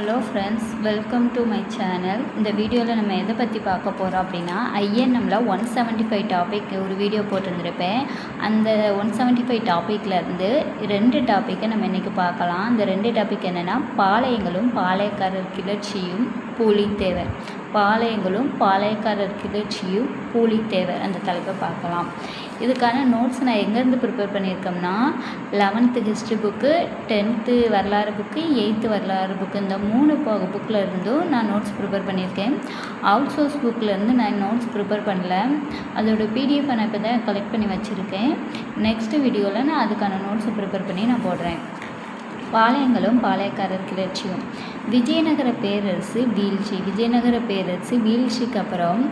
Hello friends welcome to my channel இந்த வீடியோவில் நம்ம எதை பற்றி பார்க்க போகிறோம் அப்படின்னா ஐஎன்எம்மில் ஒன் செவன்ட்டி ஃபைவ் டாபிக் ஒரு வீடியோ போட்டிருந்திருப்பேன். அந்த ஒன் செவன்ட்டி ஃபைவ் டாப்பிக்லேருந்து ரெண்டு டாப்பிக்கை நம்ம இன்றைக்கி பார்க்கலாம். அந்த ரெண்டு டாபிக் என்னென்னா பாளையங்களும் பாளையக்காரர் கிளர்ச்சியும் பூலித்தேவர் பாளையங்களும் பாளையக்காரர் கிளர்ச்சியும் பூலித்தேவர் அந்த தலைப்பை பார்க்கலாம். இதுக்கான நோட்ஸ் நான் எங்கேருந்து ப்ரிப்பேர் பண்ணியிருக்கோம்னா லெவன்த்து ஹிஸ்ட்ரி புக்கு டென்த்து வரலாறு புக்கு எயித்து வரலாறு புக்கு இந்த மூணு புக்கில் இருந்தும் நான் நோட்ஸ் ப்ரிப்பேர் பண்ணியிருக்கேன். அவுட் சோர்ஸ் புக்கிலேருந்து நான் நோட்ஸ் ப்ரிப்பேர் பண்ணல. அதோட பிடிஎஃப் நான் இப்போ தான் கலெக்ட் பண்ணி வச்சுருக்கேன். நெக்ஸ்ட் வீடியோவில் நான் அதுக்கான நோட்ஸை ப்ரிப்பேர் பண்ணி நான் போடுறேன். பாளையங்களும் பாளையக்காரர் கிளர்ச்சியும் விஜயநகர பேரரசு வீழ்ச்சி. விஜயநகர பேரரசு வீழ்ச்சிக்கு அப்புறம்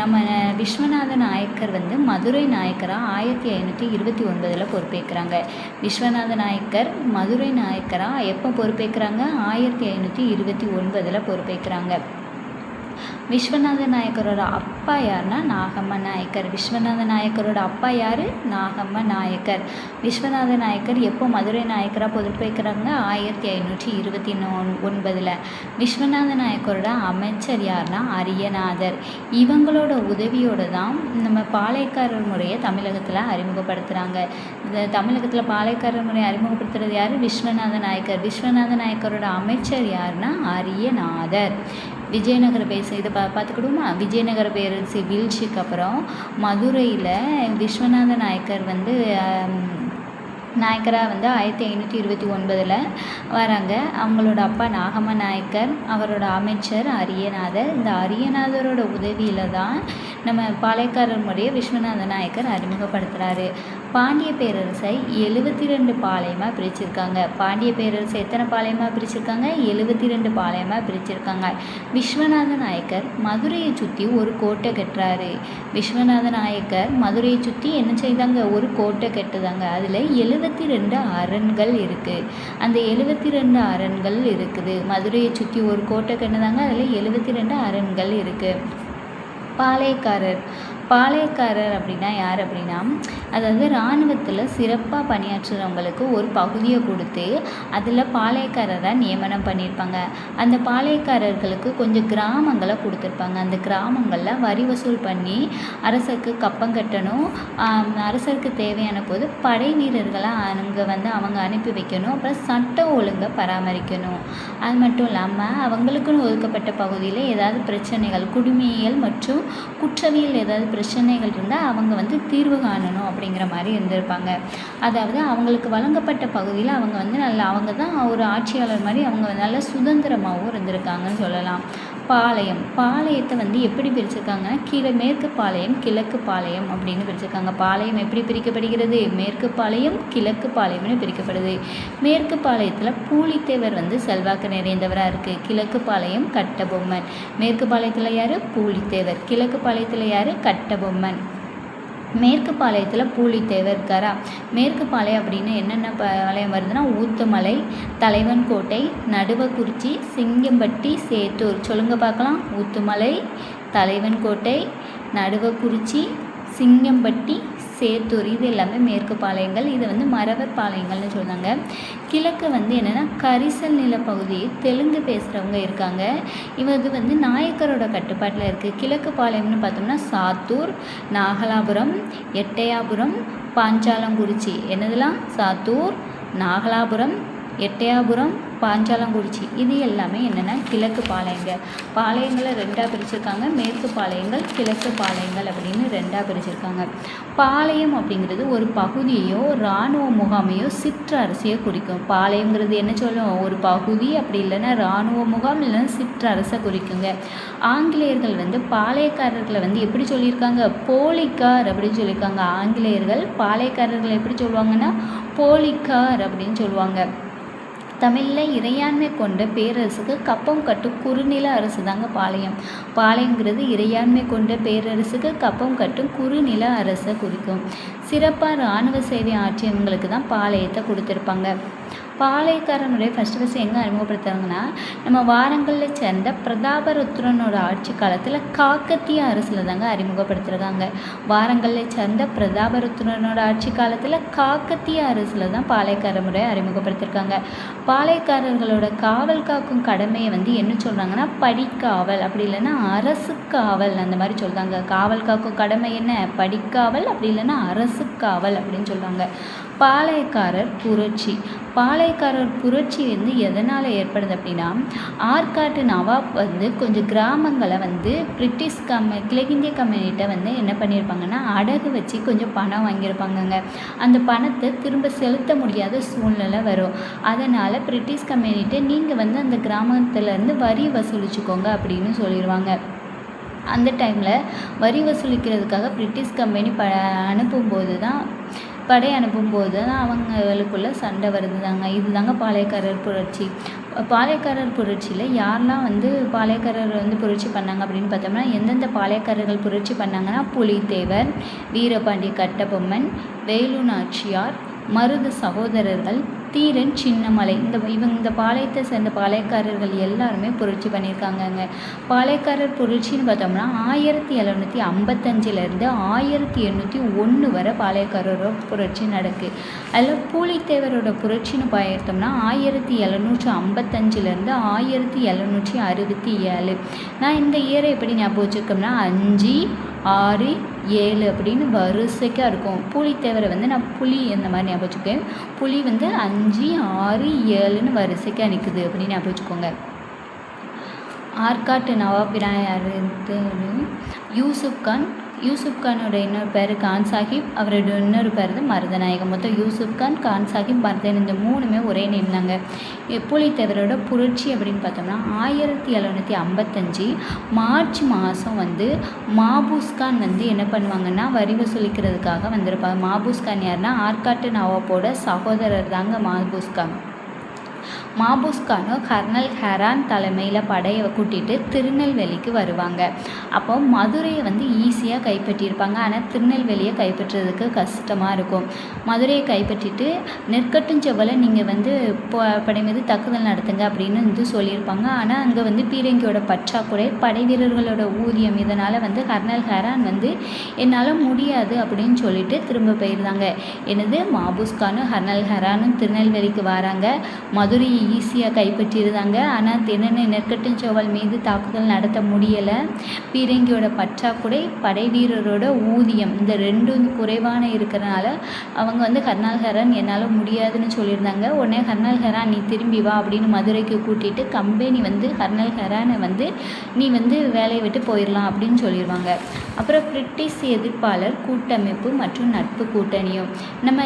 நம்ம விஸ்வநாத நாயக்கர் வந்து மதுரை நாயக்கராக ஆயிரத்தி ஐநூற்றி இருபத்தி ஒன்பதில் பொறுப்பேற்கிறாங்க. விஸ்வநாத நாயக்கர் மதுரை நாயக்கராக எப்போ பொறுப்பேற்கிறாங்க? ஆயிரத்தி ஐநூற்றி இருபத்தி ஒன்பதில் பொறுப்பேற்கிறாங்க. விஸ்வநாத நாயக்கரோட அப்பா யாருன்னா நாகம்ம நாயக்கர் விஸ்வநாத நாயக்கரோட அப்பா யார்? நாகம்ம நாயக்கர் விஸ்வநாத நாயக்கர் எப்போ மதுரை நாயக்கராக பொறுப்பேற்கிறாங்க ஆயிரத்தி ஐநூற்றி இருபத்தி ஒன்பதில். விஸ்வநாத நாயக்கரோட அமைச்சர் யாருன்னா அரியநாதர். இவங்களோட உதவியோடு தான் நம்ம பாளையக்காரர் முறையை தமிழகத்தில் அறிமுகப்படுத்துகிறாங்க இந்த தமிழகத்தில் பாளையக்காரர் முறையை அறிமுகப்படுத்துறது யார்? விஸ்வநாத நாயக்கர் விஸ்வநாத நாயக்கரோட அமைச்சர் யாருன்னா அரியநாதர். விஜயநகர பேச இதை பா பார்த்துக்கிடுவோமா? விஜயநகர பேரரசு வீழ்ச்சிக்கு அப்புறம் மதுரையில் விஸ்வநாத நாயக்கர் வந்து நாயக்கராக வந்து ஆயிரத்தி ஐநூற்றி இருபத்தி ஒன்பதில் வராங்க. அவங்களோட அப்பா நாகம நாயக்கர் அவரோட அமைச்சர் அரியநாதர். இந்த அரியநாதரோட உதவியில் தான் நம்ம பாளையக்காரர் முறையை விஸ்வநாத நாயக்கர் அறிமுகப்படுத்துகிறாரு பாண்டிய பேரரசை எழுபத்தி ரெண்டு பாளையமாக பிரிச்சிருக்காங்க. பாண்டிய பேரரசை எத்தனை பாளையமாக பிரிச்சிருக்காங்க? எழுபத்தி ரெண்டு பாளையமாக பிரிச்சிருக்காங்க. விஸ்வநாத நாயக்கர் மதுரையை சுற்றி ஒரு கோட்டை கட்டுறாரு. விஸ்வநாத நாயக்கர் மதுரையை சுற்றி என்ன செய்தாங்க? ஒரு கோட்டை கட்டுதாங்க. அதில் எழுபத்தி ரெண்டு அரண்கள் இருக்குது அந்த எழுபத்தி ரெண்டு அரண்கள் இருக்குது. மதுரையை சுற்றி ஒரு கோட்டை கட்டுதாங்க அதில் எழுபத்தி ரெண்டு அரண்கள் இருக்குது பாளையக்காரர் பாளையக்காரர் அப்படின்னா யார் அப்படின்னா அதாவது இராணுவத்தில் சிறப்பாக பணியாற்றுறவங்களுக்கு ஒரு பகுதியை கொடுத்து அதில் பாளையக்காரராக நியமனம் பண்ணியிருப்பாங்க. அந்த பாளையக்காரர்களுக்கு கொஞ்சம் கிராமங்களை கொடுத்துருப்பாங்க. அந்த கிராமங்களில் வரி வசூல் பண்ணி அரசருக்கு கப்பம் கட்டணும். அரசருக்கு தேவையான போது படை வீரர்களை அங்கே வந்து அவங்க அனுப்பி வைக்கணும். அப்புறம் சட்ட ஒழுங்கை பராமரிக்கணும். அது மட்டும் இல்லாமல் அவங்களுக்குன்னு ஒதுக்கப்பட்ட பகுதியில் ஏதாவது பிரச்சனைகள் குடிமையியல் மற்றும் குற்றவியல் ஏதாவது பிரச்சனைகள் இருந்தால் அவங்க வந்து தீர்வு காணணும் அப்படிங்கிற மாதிரி இருந்திருப்பாங்க. அதாவது அவங்களுக்கு வழங்கப்பட்ட பகுதியில் அவங்க வந்து நல்லா அவங்க தான் ஒரு ஆட்சியாளர் மாதிரி அவங்க நல்ல சுதந்திரமாகவும் இருந்திருக்காங்கன்னு சொல்லலாம். பாளையம். பாளையத்தை வந்து எப்படி பிரிச்சிருக்காங்கன்னா கீழே மேற்கு பாளையம் கிழக்கு பாளையம் அப்படின்னு பிரிச்சிருக்காங்க. பாளையம் எப்படி பிரிக்கப்படுகிறது? மேற்கு பாளையம் கிழக்கு பாளையம்னு பிரிக்கப்படுது. மேற்கு பாளையத்தில் பூலித்தேவர் வந்து செல்வாக்கு நிறைந்தவராக இருக்குது கிழக்கு பாளையம் கட்டபொம்மன். மேற்கு பாளையத்தில் யார்? பூலித்தேவர். கிழக்கு பாளையத்தில் யார்? கட்டபொம்மன். மேற்கு பாளையத்தில் பூலித்தேவர் இருக்காரா மேற்கு பாளையம் அப்படின்னு என்னென்ன பாளையம் வருதுன்னா ஊத்துமலை தலைவன் கோட்டை நடுவக்குறிச்சி சிங்கம்பட்டி சேத்தூர். சொல்லுங்க பார்க்கலாம். ஊத்துமலை தலைவன் கோட்டை நடுவக்குறிச்சி சிங்கம்பட்டி சேத்தூர் இது எல்லாமே மேற்கு பாளையங்கள். இது வந்து மரவர் பாளையங்கள்னு சொல்கிறாங்க கிழக்கு வந்து என்னென்னா கரிசல் நிலப்பகுதி தெலுங்கு பேசுகிறவங்க இருக்காங்க. இவது வந்து நாயக்கரோட கட்டுப்பாட்டில் இருக்குது கிழக்கு பாளையம்னு பார்த்தோம்னா சாத்தூர் நாகலாபுரம் எட்டையாபுரம் பாஞ்சாலங்குறிச்சி. என்னதெல்லாம் சாத்தூர் நாகலாபுரம் எட்டையாபுரம் பாஞ்சாலங்குறிச்சி. இது எல்லாமே என்னென்னா கிழக்கு பாளையங்கள். பாளையங்களை ரெண்டாக பிரிச்சிருக்காங்க. மேற்கு பாளையங்கள் கிழக்கு பாளையங்கள் அப்படின்னு ரெண்டாக பிரிச்சிருக்காங்க. பாளையம் அப்படிங்கிறது ஒரு பகுதியோ இராணுவ முகாமையோ சிற்றரசையோ குறிக்கும். பாளையங்கிறது என்ன சொல்லும்? ஒரு பகுதி அப்படி இல்லைன்னா இராணுவ முகாம் இல்லைன்னா சிற்றரசை குறிக்குங்க. ஆங்கிலேயர்கள் வந்து பாளையக்காரர்களை வந்து எப்படி சொல்லியிருக்காங்க? போலிக்கார் அப்படின்னு சொல்லியிருக்காங்க. ஆங்கிலேயர்கள் பாளையக்காரர்களை எப்படி சொல்லுவாங்கன்னா போலிக்கார் அப்படின்னு சொல்லுவாங்க. தமிழில் இறையாண்மை கொண்ட பேரரசுக்கு கப்பம் கட்டும் குறுநில அரசு தாங்க பாளையம். பாளையங்கிறது இறையாண்மை கொண்ட பேரரசுக்கு கப்பம் கட்டும் குறுநில அரசை குறிக்கும். சிறப்பாக இராணுவ சேவை ஆற்றியவங்களுக்கு தான் பாளையத்தை கொடுத்துருப்பாங்க. பாளையக்காரனுடைய ஃபஸ்ட்டு ஃபஸ்ட்டு எங்கே அறிமுகப்படுத்துகிறாங்கன்னா நம்ம வாரங்களில் சேர்ந்த பிரதாபருத்ரனோட ஆட்சி காலத்தில் காக்கத்திய அரசில் தாங்க அறிமுகப்படுத்துகிறாங்க வாரங்களில் சேர்ந்த பிரதாபருத்ரனோட ஆட்சி காலத்தில் காக்கத்திய அரசில் தான் பாளையக்கார முறை அறிமுகப்படுத்தியிருக்காங்க பாளையக்காரர்களோட காவல் காக்கும் கடமையை வந்து என்ன சொல்கிறாங்கன்னா படிக்காவல் அப்படி இல்லைன்னா அரசு காவல் அந்த மாதிரி சொல்கிறாங்க காவல் காக்கும் கடமை என்ன? படிக்காவல் அப்படி இல்லைன்னா அரசு காவல் அப்படின்னு சொல்கிறாங்க பாளையக்காரர் புரட்சி. பாளையக்காரர் புரட்சி வந்து எதனால் ஏற்படுது அப்படின்னா ஆற்காட்டு நவாப் வந்து கொஞ்சம் கிராமங்களை வந்து பிரிட்டிஷ் கம்ம கிழக்கிந்திய கம்பெனிகிட்ட வந்து என்ன பண்ணியிருப்பாங்கன்னா அடகு வச்சு கொஞ்சம் பணம் வாங்கியிருப்பாங்கங்க. அந்த பணத்தை திரும்ப செலுத்த முடியாத சூழ்நிலை வரும். அதனால் பிரிட்டிஷ் கம்பெனிகிட்ட நீங்கள் வந்து அந்த கிராமத்துலேருந்து வரி வசூலிச்சுக்கோங்க அப்படின்னு சொல்லிடுவாங்க அந்த டைமில் வரி வசூலிக்கிறதுக்காக பிரிட்டிஷ் கம்பெனி ப அனுப்பும்போது தான் படை அனுப்பும்போது தான் அவங்களுக்குள்ள சண்டை வருது தாங்க பாளையக்காரர் புரட்சி. பாளையக்காரர் புரட்சியில் யாரெல்லாம் வந்து பாளையக்காரர் வந்து புரட்சி பண்ணாங்க அப்படின்னு பார்த்தோம்னா எந்தெந்த பாளையக்காரர்கள் புரட்சி பண்ணாங்கன்னா புலித்தேவர் வீரபாண்டிய கட்டபொம்மன் வேலு நாச்சியார் மருது சகோதரர்கள் தீரன் சின்னமலை. இந்த இவங்க இந்த பாளையத்தை சேர்ந்த பாளையக்காரர்கள் எல்லாருமே புரட்சி பண்ணியிருக்காங்கங்க. பாளையக்காரர் புரட்சின்னு பார்த்தோம்னா ஆயிரத்தி எழுநூற்றி ஐம்பத்தஞ்சிலேருந்து ஆயிரத்தி எண்ணூற்றி ஒன்று வரை பாளையக்காரரோட புரட்சி நடக்கு. அதில் பூலித்தேவரோட புரட்சின்னு பார்த்தோம்னா ஆயிரத்தி எழுநூற்றி ஐம்பத்தஞ்சிலேருந்து ஆயிரத்தி எழுநூற்றி அறுபத்தி ஏழு. நான் இந்த இயரை எப்படி ஞாபகம் வச்சுருக்கோம்னா அஞ்சு ஆறு ஏழு அப்படின்னு வரிசைக்காக இருக்கும். புலித்தேவரை வந்து நான் புலி அந்த மாதிரி ஞாபகம் வச்சுக்கேன் புலி வந்து அஞ்சு ஆறு ஏழுன்னு வரிசைக்காக நிற்குது அப்படின்னு ஞாபகம் வச்சுக்கோங்க. ஆற்காட்டு நவாப் விநாயகர் யூசுப் கான் யூசுப் கானோட இன்னொரு பேர் கான் சாஹிப். அவரோட இன்னொரு பேர் வந்து மருதநாயகம். மொத்தம் யூசுப் கான் கான் சாஹிப் மருதன் இந்த மூணுமே ஒரே நேம் தாங்க. புலித்தேவரோட புரட்சி அப்படின்னு பார்த்தோம்னா ஆயிரத்தி எழுநூற்றி ஐம்பத்தஞ்சு மார்ச் மாதம் வந்து மாபூஸ்கான் வந்து என்ன பண்ணுவாங்கன்னா வரி வசூலிக்கிறதுக்காக வந்திருப்பாங்க. மாபூஸ்கான் யாருன்னா ஆர்காட்டு நவாப்போட சகோதரர் தாங்க மாபூஸ்கான் மாபூஸ்கானும் கர்னல் ஹெரான் தலைமையில் படையை கூட்டிகிட்டு திருநெல்வேலிக்கு வருவாங்க. அப்போ மதுரையை வந்து ஈஸியாக கைப்பற்றியிருப்பாங்க. ஆனால் திருநெல்வேலியை கைப்பற்றுறதுக்கு கஷ்டமாக இருக்கும். மதுரையை கைப்பற்றிட்டு நெற்கட்டும் செவ்வலை நீங்கள் வந்து படை மீது தாக்குதல் நடத்துங்க அப்படின்னு வந்து சொல்லியிருப்பாங்க. ஆனால் அங்கே வந்து பீரங்கியோட பற்றாக்குறை படை வீரர்களோட ஊதியம் இதனால் வந்து கர்னல் ஹெரான் வந்து என்னால் முடியாது அப்படின்னு சொல்லிட்டு திரும்ப போயிருந்தாங்க. என்னது? மாபூஸ்கானும் ஹர்னல் கர்னல் ஹெரானும் திருநெல்வேலிக்கு வராங்க. மதுரையை ஈஸியாக கைப்பற்றியிருந்தாங்க ஆனால் தினனை நெற்கட்டுஞ்சோவல் மீது தாக்குதல் நடத்த முடியலை. பீரங்கியோட பற்றாக்குறை படைவீரரோட ஊதியம் இந்த ரெண்டும் குறைவான இருக்கிறனால அவங்க வந்து கர்னால் என்னால் முடியாதுன்னு சொல்லியிருந்தாங்க. உடனே கர்னல் நீ திரும்பி வா அப்படின்னு மதுரைக்கு கூட்டிகிட்டு கம்பெனி வந்து கர்னல் வந்து நீ வந்து வேலையை விட்டு போயிடலாம் அப்படின்னு சொல்லிடுவாங்க அப்புறம் பிரிட்டிஷ் எதிர்ப்பாளர் கூட்டமைப்பு மற்றும் நட்பு கூட்டணியும். நம்ம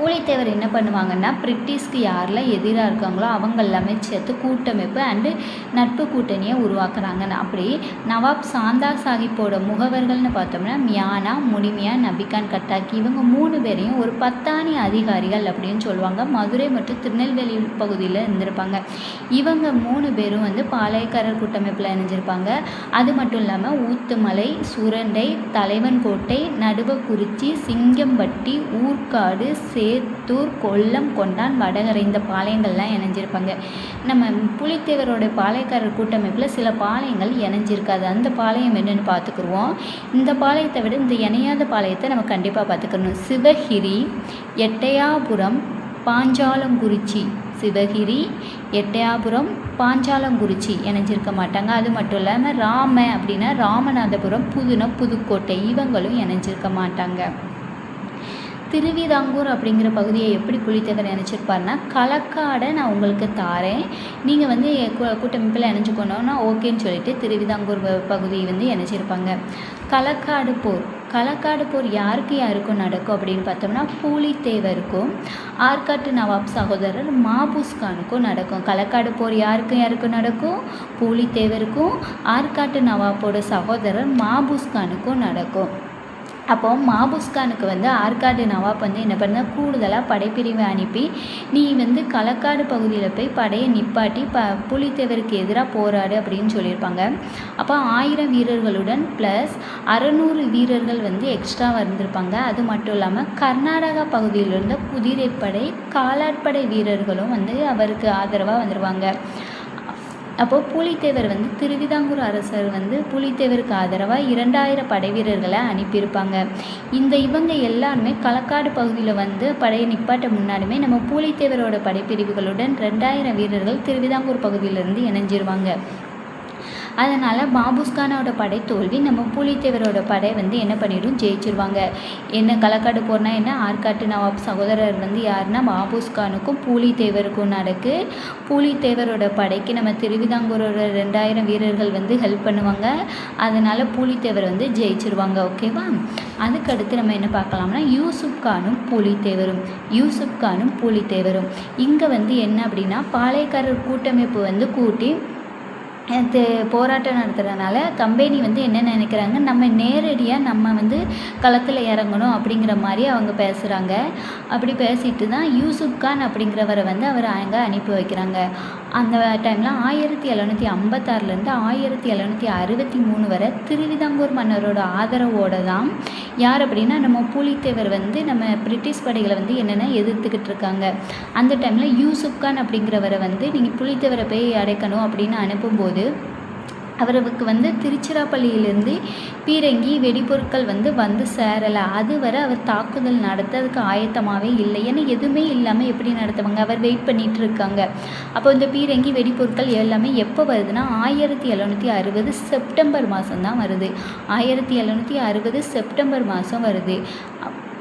பூலித்தேவர் என்ன பண்ணுவாங்கன்னா பிரிட்டிஷ்க்கு யாரெல்லாம் எதிராக இருக்காங்களோ அவங்க எல்லாமே சேர்த்து கூட்டமைப்பு அண்டு நட்பு கூட்டணியை உருவாக்குறாங்க. அப்படி நவாப் சாந்தா சாஹிப்போட முகவர்கள்னு பார்த்தோம்னா மியானா முனிமியா நபிகான் கட்டாக்கி இவங்க மூணு பேரையும் ஒரு பத்தானி அதிகாரிகள் அப்படின்னு சொல்லுவாங்க. மதுரை மற்றும் திருநெல்வேலி பகுதியில் இருந்திருப்பாங்க. இவங்க மூணு பேரும் வந்து பாளையக்காரர் கூட்டமைப்பில் இணைஞ்சிருப்பாங்க. அது மட்டும் இல்லாமல் ஊத்துமலை சுரண்டை தலைவன் கோட்டை நடுவக்குறிச்சி சிங்கம்பட்டி ஊர்காடு சே சேத்தூர் கொல்லம் கொண்டான் வடகரை. இந்த பாளையங்கள்லாம் இணைஞ்சிருப்பாங்க. நம்ம புலித்தேவரோட பாளையக்காரர் கூட்டமைப்பில் சில பாளையங்கள் இணைஞ்சிருக்காது. அந்த பாளையம் என்னென்னு பார்த்துக்குருவோம். இந்த பாளையத்தை விட இந்த இணையாத பாளையத்தை நம்ம கண்டிப்பாக பார்த்துக்கணும். சிவகிரி எட்டையாபுரம் பாஞ்சாலங்குறிச்சி. சிவகிரி எட்டயாபுரம் பாஞ்சாலங்குறிச்சி இணைஞ்சிருக்க மாட்டாங்க. அது மட்டும் இல்லாமல் ராம அப்படின்னா ராமநாதபுரம் புதுன புதுக்கோட்டை இவங்களும் இணைஞ்சிருக்க மாட்டாங்க. திருவிதாங்கூர் அப்படிங்கிற பகுதியை எப்படி புலித்தேவர் நினச்சிருப்பாருன்னா களக்காடை நான் உங்களுக்கு தாரேன். நீங்கள் வந்து கூட்டமைப்பில் இணைஞ்சுக்கணும்னா ஓகேன்னு சொல்லிட்டு திருவிதாங்கூர் பகுதியை வந்து இணைச்சிருப்பாங்க. களக்காடு போர். களக்காடு போர் யாருக்கு யாருக்கும் நடக்கும்? அப்படின்னு பார்த்தோம்னா பூலித்தேவருக்கும் ஆற்காட்டு நவாப் சகோதரர் மாபூஸ்கானுக்கும் நடக்கும். களக்காடு போர் யாருக்கும் யாருக்கும் நடக்கும்? பூலித்தேவருக்கும். ஆற்காட்டு நவாப்போட சகோதரர் மாபூஸ்கானுக்கும் நடக்கும். அப்போ மாபுஸ்கானுக்கு வந்து ஆற்காடு நவாப் வந்து என்ன பண்ண கூடுதலாக படைப்பிரிவை அனுப்பி நீ வந்து களக்காடு பகுதியில் போய் படையை நிப்பாட்டி ப புலித்தேவருக்கு எதிராக போராடு அப்படின்னு சொல்லியிருப்பாங்க. அப்போ ஆயிரம் வீரர்களுடன் ப்ளஸ் அறநூறு வீரர்கள் வந்து எக்ஸ்ட்ரா வந்திருப்பாங்க அது மட்டும் இல்லாமல் கர்நாடகா பகுதியில் இருந்த குதிரைப்படை காலாட்படை வீரர்களும் வந்து அவருக்கு ஆதரவாக வந்துடுவாங்க அப்போது பூலித்தேவர் வந்து திருவிதாங்கூர் அரசர் வந்து பூலித்தேவருக்கு ஆதரவாக இரண்டாயிரம் படை வீரர்களை அனுப்பியிருப்பாங்க. இந்த இவங்க எல்லாருமே களக்காடு பகுதியில் வந்து படையை நிப்பாட்ட முன்னாடியுமே நம்ம பூலித்தேவரோட படைப்பிரிவுகளுடன் ரெண்டாயிரம் வீரர்கள் திருவிதாங்கூர் பகுதியிலேருந்து இணைஞ்சிருவாங்க. அதனால் பாபுஸ்கானோட படை தோல்வி நம்ம பூலித்தேவரோட படை வந்து என்ன பண்ணிடும்? ஜெயிச்சிருவாங்க. என்ன களக்காடு போர்னா என்ன? ஆற்காட்டு நவாப் சகோதரர் வந்து யாருன்னா? பாபுஸ்கானுக்கும் பூலித்தேவருக்கும் நடக்கு. பூலித்தேவரோட படைக்கு நம்ம திருவிதாங்கூரோட ரெண்டாயிரம் வீரர்கள் வந்து ஹெல்ப் பண்ணுவாங்க. அதனால் பூலித்தேவர் வந்து ஜெயிச்சிருவாங்க ஓகேவா அதுக்கடுத்து நம்ம என்ன பார்க்கலாம்னா யூசுப் கானும் பூலித்தேவரும். யூசுப் கானும் பூலித்தேவரும். இங்கே வந்து என்ன அப்படின்னா பாளையக்காரர் கூட்டமைப்பு வந்து கூட்டி இது போராட்டம் நடத்துகிறனால கம்பெனி வந்து என்ன நினைக்கிறாங்க நம்ம நேரடியாக நம்ம வந்து களத்தில் இறங்கணும் அப்படிங்கிற மாதிரி அவங்க பேசுகிறாங்க அப்படி பேசிட்டு தான் யூசுப் கான் அப்படிங்கிறவரை வந்து அவர் அங்கே அனுப்பி வைக்கிறாங்க. அந்த டைமில் ஆயிரத்தி எழுநூற்றி ஐம்பத்தாறுலேருந்து ஆயிரத்தி எழுநூற்றி அறுபத்தி மூணு வரை திருவிதாங்கூர் மன்னரோட ஆதரவோடு தான் யார் அப்படின்னா நம்ம பூலித்தேவர் வந்து நம்ம பிரிட்டிஷ் படைகளை வந்து என்னென்ன எதிர்த்துக்கிட்டு இருக்காங்க. அந்த டைமில் யூசுப் கான் அப்படிங்கிறவரை வந்து நீங்கள் புலித்தேவரை போய் அடைக்கணும் அப்படின்னு அனுப்பும்போது அவருக்கு வந்து திருச்சிராப்பள்ளியிலேருந்து பீரங்கி வெடிபொருட்கள் வந்து வந்து சேரலை. அதுவரை அவர் தாக்குதல் நடத்த அதுக்கு ஆயத்தமாகவே இல்லை. ஏன்னா எதுவுமே இல்லாமல் எப்படி நடத்துவாங்க? அவர் வெயிட் பண்ணிகிட்டு இருக்காங்க அப்போ இந்த பீரங்கி வெடிபொருட்கள் எல்லாமே எப்போ வருதுன்னா ஆயிரத்தி எழுநூற்றி அறுபது செப்டம்பர் மாதம் தான் வருது. ஆயிரத்தி எழுநூற்றி அறுபது செப்டம்பர் மாதம் வருது.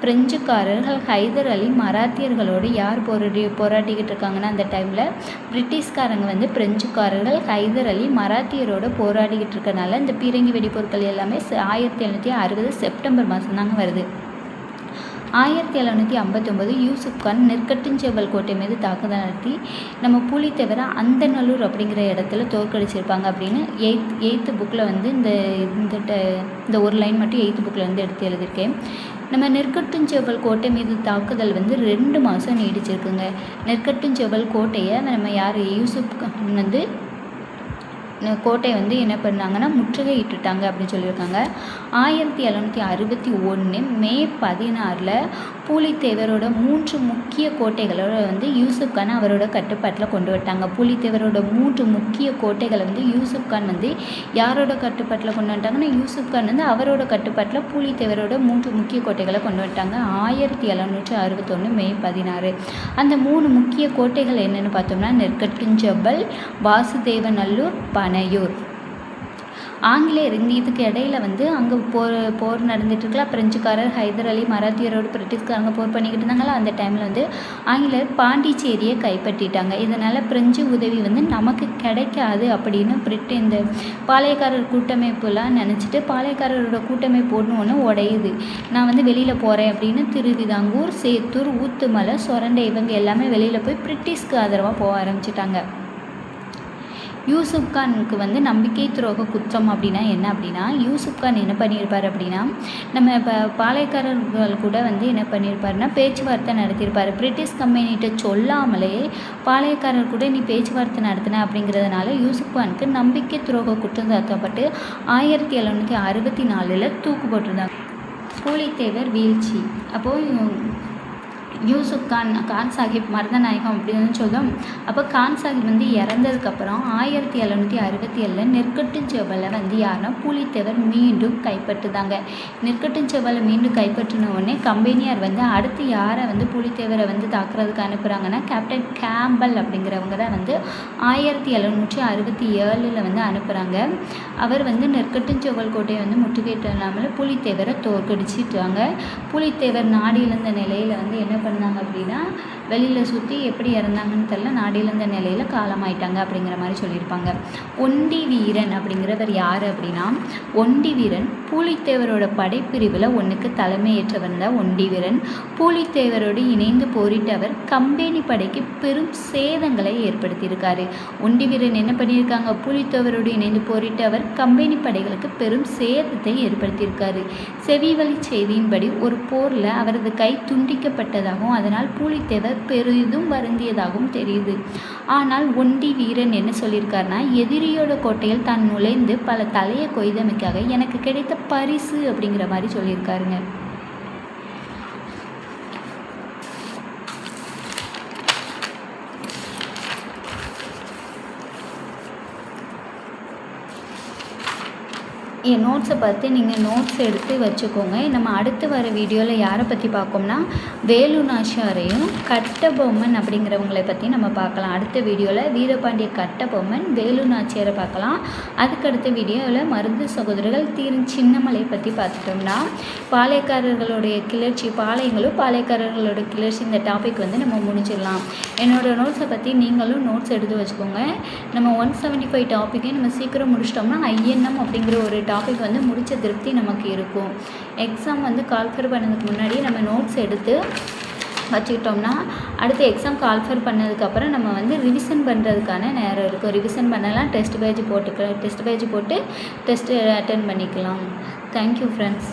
பிரெஞ்சுக்காரர்கள் ஹைதர் அலி மராத்தியர்களோடு யார் போராடி போராடிக்கிட்டு இருக்காங்கன்னா அந்த டைமில் பிரிட்டிஷ்காரங்க வந்து பிரெஞ்சுக்காரர்கள் ஹைதர் அலி மராத்தியரோடு போராடிக்கிட்டு இருக்கனால இந்த பீரங்கி வெடிப்பொருட்கள் எல்லாமே ஆயிரத்தி எழுநூற்றி அறுபது செப்டம்பர் மாதம் தாங்க வருது. ஆயிரத்தி எழுநூற்றி ஐம்பத்தொம்போது யூசுப் கான் நெற்கட்டுஞ்செவல் கோட்டை மீது தாக்குதல் நடத்தி நம்ம புலித்தேவரை அந்தநல்லூர் அப்படிங்கிற இடத்துல தோற்கடிச்சிருப்பாங்க அப்படின்னு எயித் எயித்து புக்கில் வந்து இந்த இந்த இந்த ஒரு லைன் மட்டும் எயித்து புக்கில் வந்து எடுத்து எழுதியிருக்கேன். நம்ம நெற்கட்டுஞ்செவல் கோட்டை மீது தாக்குதல் வந்து ரெண்டு மாதம் நீடிச்சிருக்குங்க. நெற்கட்டுஞ்செவல் கோட்டையை நம்ம யார்? யூசுப் கான் வந்து கோட்டை வந்து என்ன பண்ணாங்கன்னா முற்றுகையிட்டுட்டாங்க அப்படின்னு சொல்லியிருக்காங்க. ஆயிரத்தி எழுநூற்றி அறுபத்தி ஒன்று மே பதினாறில் பூலித்தேவரோட மூன்று முக்கிய கோட்டைகளோட வந்து யூசுப் கான் அவரோட கட்டுப்பாட்டில் கொண்டு வந்துட்டாங்க. பூலித்தேவரோட மூன்று முக்கிய கோட்டைகளை வந்து யூசுப் கான் வந்து யாரோட கட்டுப்பாட்டில் கொண்டு வந்துட்டாங்கன்னா யூசுப் கான் வந்து அவரோட கட்டுப்பாட்டில் பூலித்தேவரோட மூன்று முக்கிய கோட்டைகளை கொண்டு வந்துட்டாங்க. ஆயிரத்தி எழுநூற்றி அறுபத்தொன்று மே பதினாறு. அந்த மூணு முக்கிய கோட்டைகள் என்னென்னு பார்த்தோம்னா நெற்கட்டுஞ்செப்பல் வாசுதேவநல்லூர் பனையூர். ஆங்கிலேயர் இந்த இதுக்கு இடையில வந்து அங்கே போர் போர் நடந்துட்டுருக்குல. பிரெஞ்சுக்காரர் ஹைதர் அலி மராத்தியரோடு பிரிட்டிஷ்காரங்க போர் பண்ணிக்கிட்டு இருந்தாங்களா? அந்த டைமில் வந்து ஆங்கிலேயர் பாண்டிச்சேரியை கைப்பற்றிட்டாங்க. இதனால் பிரெஞ்சு உதவி வந்து நமக்கு கிடைக்காது அப்படின்னு பிரிட்டன் இந்த பாளையக்காரர் கூட்டமைப்புலாம் நினச்சிட்டு பாளையக்காரரோட கூட்டமைப்பு ஒன்று ஒன்று உடையுது. நான் வந்து வெளியில் போகிறேன் அப்படின்னு திருவிதாங்கூர் சேத்தூர் ஊத்துமலை சொரண்டை இவங்க எல்லாமே வெளியில் போய் பிரிட்டிஷ்க்கு ஆதரவாக போக ஆரம்பிச்சிட்டாங்க. யூசுப் கானுக்கு வந்து நம்பிக்கை துரோக குற்றம் அப்படின்னா என்ன அப்படின்னா யூசுப் கான் என்ன பண்ணியிருப்பார் அப்படின்னா நம்ம இப்போ பாளையக்காரர்கள் கூட வந்து என்ன பண்ணியிருப்பாருன்னா பேச்சுவார்த்தை நடத்தியிருப்பார். பிரிட்டிஷ் கம்பெனிகிட்ட சொல்லாமலே பாளையக்காரர் கூட நீ பேச்சுவார்த்தை நடத்தின அப்படிங்கிறதுனால யூசுப் கானுக்கு நம்பிக்கை துரோக குற்றம் சாத்தப்பட்டு ஆயிரத்தி எழுநூற்றி அறுபத்தி நாலில் தூக்கு போட்டிருந்தாங்க. பூலித்தேவர் வீழ்ச்சி. அப்போது யூசுப் கான் கான் சாஹிப் மருதநாயகம் அப்படின்னு சொல்லும். அப்போ கான் சாஹிப் வந்து இறந்ததுக்கப்புறம் ஆயிரத்தி எழுநூற்றி அறுபத்தி ஏழில் நெற்கட்டுஞ்செவலை வந்து யாருன்னா பூலித்தேவர் மீண்டும் கைப்பற்றுதாங்க. நெற்கட்டுஞ்செவலை மீண்டும் கைப்பற்றின உடனே கம்பெனியார் வந்து அடுத்து யாரை வந்து பூலித்தேவரை வந்து தாக்குறதுக்கு அனுப்புகிறாங்கன்னா கேப்டன் கேம்பல் அப்படிங்கிறவங்க தான் வந்து ஆயிரத்தி எழுநூற்றி அறுபத்தி ஏழில் வந்து அனுப்புகிறாங்க அவர் வந்து நெற்கட்டுஞ்செவல் கோட்டையை வந்து முற்றுகையிட்டாமல் புலித்தேவரை தோற்கடிச்சிட்டாங்க. புலித்தேவர் நாடி இழந்த நிலையில் வந்து என்ன பண்ணாங்க அப்படின்னா வெளியில் சுற்றி எப்படி இறந்தாங்கன்னு தெரில நாடிழந்த நிலையில் காலமாயிட்டாங்க அப்படிங்கிற மாதிரி சொல்லியிருப்பாங்க. ஒண்டி வீரன் அப்படிங்கிறவர் யார் அப்படின்னா ஒண்டி வீரன் பூலித்தேவரோட படைப்பிரிவில் ஒன்றுக்கு தலைமையேற்றவன் தான் ஒண்டிவீரன். பூலித்தேவரோடு இணைந்து போரிட்டவர் கம்பெனி படைக்கு பெரும் சேதங்களை ஏற்படுத்தியிருக்காரு. ஒண்டி வீரன் என்ன பண்ணியிருக்காங்க? பூலித்தேவரோடு இணைந்து போரிட்டவர் கம்பெனி படைகளுக்கு பெரும் சேதத்தை ஏற்படுத்தியிருக்காரு. செவிவழி செய்தியின்படி ஒரு போரில் அவரது கை துண்டிக்கப்பட்டதாகவும் அதனால் பூலித்தேவர் பெரிதும் வருந்தியதாகவும் தெரியுது. ஆனால் ஒண்டி வீரன் என்ன சொல்லியிருக்காருன்னா எதிரியோட கோட்டையில் தான் நுழைந்து பல தலையை கொய்தமைக்காக எனக்கு கிடைத்த பரிசு அப்படிங்கிற மாதிரி சொல்லியிருக்காருங்க. என் நோட்ஸை பார்த்து நீங்கள் நோட்ஸ் எடுத்து வச்சுக்கோங்க. நம்ம அடுத்து வர வீடியோவில் யாரை பற்றி பார்க்கோம்னா வேலு நாச்சியாரையும் கட்டபொம்மன் அப்படிங்கிறவங்களை பற்றி நம்ம பார்க்கலாம். அடுத்த வீடியோவில் வீரபாண்டிய கட்டபொம்மன் வேலு நாச்சியாரை பார்க்கலாம். அதுக்கடுத்த வீடியோவில் மருந்து சகோதரர்கள் தீரன் சின்னமலை பற்றி பார்த்துட்டோம்னா பாளையக்காரர்களுடைய கிளர்ச்சி பாளையங்களும் பாளையக்காரர்களோட கிளர்ச்சி இந்த டாபிக் வந்து நம்ம முடிச்சிடலாம். என்னோடய நோட்ஸை பற்றி நீங்களும் நோட்ஸ் எடுத்து வச்சுக்கோங்க. நம்ம ஒன் செவன்ட்டி ஃபைவ் டாப்பிக்கே நம்ம சீக்கிரம் முடிச்சிட்டோம்னா ஐஎன்எம் அப்படிங்கிற ஒரு டாபிக் வந்து முடித்த திருப்தி நமக்கு இருக்கும். எக்ஸாம் வந்து கால்ஃபர் பண்ணதுக்கு முன்னாடி நம்ம நோட்ஸ் எடுத்து வச்சுக்கிட்டோம்னா அடுத்து எக்ஸாம் கால்ஃபர் பண்ணதுக்கப்புறம் நம்ம வந்து ரிவிஷன் பண்ணுறதுக்கான நேரம் இருக்கும். ரிவிஷன் பண்ணலாம் டெஸ்ட் பேஜ் போட்டுக்கலாம் டெஸ்ட் பேஜ் போட்டு டெஸ்ட்டு அட்டன் பண்ணிக்கலாம். Thank you friends